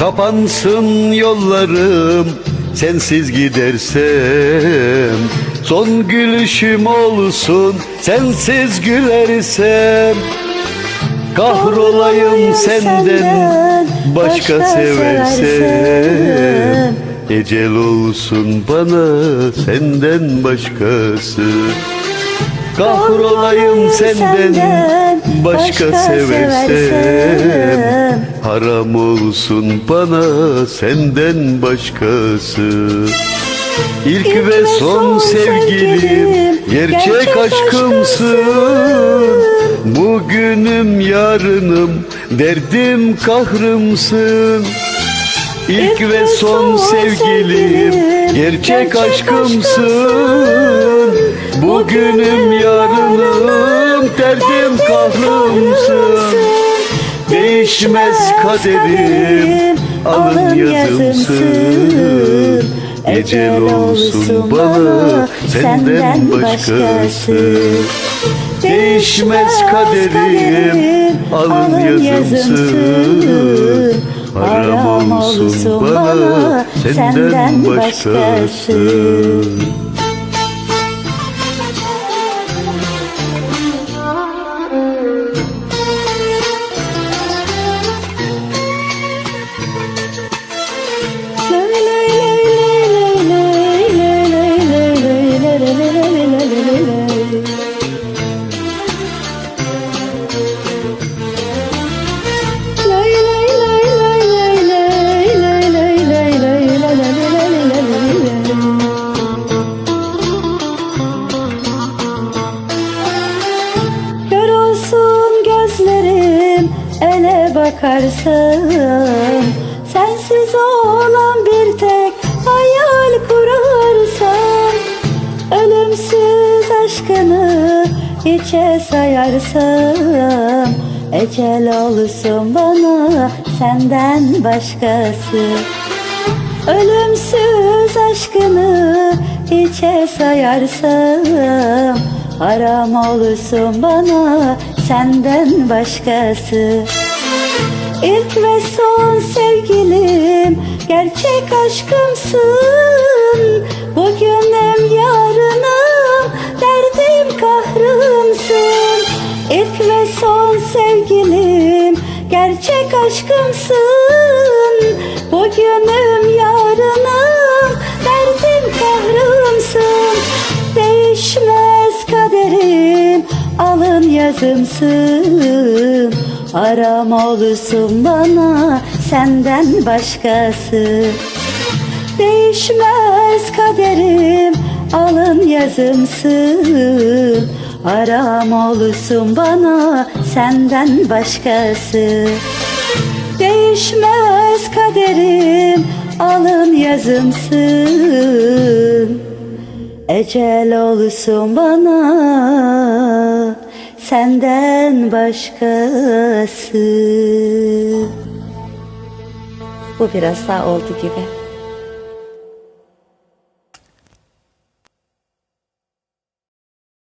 Kapansın yollarım sensiz gidersem. Son gülüşüm olsun sensiz gülersem. Kahrolayım senden başka seversem Ecel olsun bana senden başkası. Kahrolayım senden başka seversem Haram olsun bana senden başkası. İlk ve son sevgilim gerçek aşkımsın. Bugünüm yarınım derdim kahrımsın. İlk ve son sevgilim gerçek aşkımsın. Bugünüm yarınım derdim kahrımsın Değişmez kaderim alın yazımsın. Ecel olsun bana senden başkası. Değişmez kaderim alın yazımsın. Haram olsun bana senden başkası bakarsın. Sensiz olan bir tek hayal kurarsam Ölümsüz aşkını içe sayarsam Ecel olsun bana senden başkası. Ölümsüz aşkını içe sayarsam Haram olsun bana senden başkası İlk ve son sevgilim gerçek aşkımsın. Bugünüm yarınım derdim kahrımsın. İlk ve son sevgilim gerçek aşkımsın. Bugünüm yarınım derdim kahrımsın. Değişmez kaderim alın yazımsın Aram olsun bana senden başkası. Değişmez kaderim alın yazımsın Aram olsun bana senden başkası. Değişmez kaderim alın yazımsın Ecel olsun bana senden başkası Bu biraz daha oldu gibi.